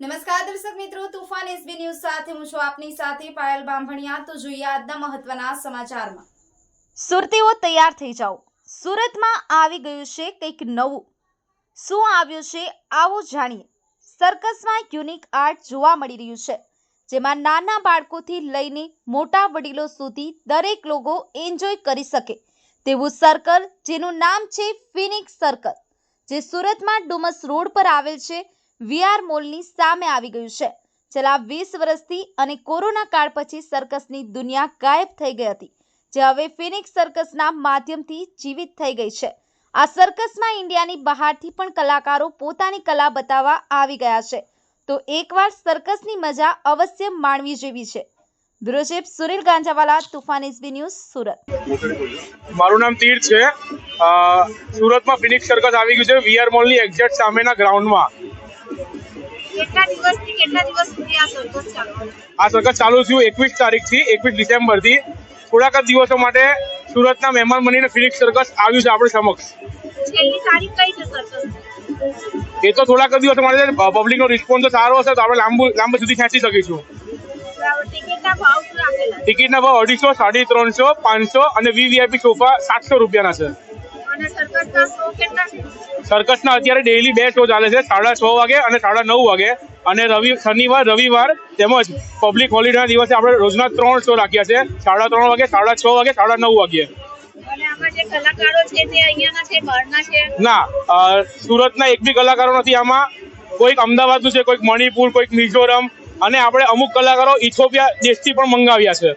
નમસ્કાર દર્શક મિત્રો, તુફાન એસબી ન્યૂઝ સાથે હું છું આપની સાથે પાયલ બાંભણિયા. તો જોઈએ આજના મહત્વના સમાચારમાં. સુરતીઓ તૈયાર થઈ જાઓ. સુરતમાં આવી ગયું છે કંઈક નવું. શું આવ્યું છે આવો જાણીએ. સર્કસમાં યુનિક આર્ટ જોવા મળી રહ્યું છે, જેમાં નાના બાળકોથી લઈને મોટા વડીલો સુધી દરેક લોકો એન્જોય કરી શકે. તેવું સર્કલ જેનું નામ છે ફિનિક્સ સર્કલ જે સુરતમાં ડુમસ રોડ પર આવેલ છે વીઆર મોલની સામે આવી ગયું છે છેલ્લા વીસ વર્ષથી અને કોરોના કાળ પછી સર્કસની દુનિયા ગાયબ થઈ ગઈ હતી, જે હવે ફિનિક્સ સર્કસના માધ્યમથી જીવિત થઈ ગઈ છે. આ સર્કસમાં ઇન્ડિયાની બહારથી પણ કલાકારો પોતાની કલા બતાવવા આવી ગયા છે. તો એકવાર સર્કસની મજા અવશ્ય માણવી જેવી છે. Bureau Surel Ganjawala, Toofan S B news, Surat. મારું નામ તીર છે. સુરતમાં ફિનિક્સ સર્કસ આવી ગયું છે, વીઆર મોલની એક્ઝેક્ટ સામેના ગ્રાઉન્ડમાં. આ સર્કસ ચાલુ થયું એકવીસ તારીખથી એકવીસ ડિસેમ્બરથી થોડાક જ દિવસો માટે સુરતના મહેમાન બનીને ફિનિક્સ સર્કસ આવ્યું છે આપણી સમક્ષ. તારીખ એ તો થોડાક દિવસો માટે પબ્લિક પબ્લિકનો રિસ્પોન્સ તો સારો હશે તો આપણે લાંબુ લાંબા સુધી ખેંચી શકીશું. ટિકિટના ભાવ અઢીસો સાડી ત્રણસો પાંચસો અને વીવીઆઈપી સોફા સાતસો રૂપિયાના છે. સર્કસના અત્યારે ડેઈલી બે શો ચાલે છે સાડા છ વાગે અને સાડા નવ વાગે. અને રવિ શનિવાર રવિવાર તેમજ પબ્લિક હોલિડેના દિવસે આપણે રોજના ત્રણ શો રાખ્યા છે સાડા ત્રણ વાગે સાડા છ વાગે સાડા નવ વાગે. ના સુરતના એક બી કલાકારો નથી આમાં. કોઈક અમદાવાદનું છે કોઈક મણિપુર કોઈક મિઝોરમ. અને આપણે અમુક કલાકારો ઇથોપિયા દેશથી પણ મંગાવ્યા છે.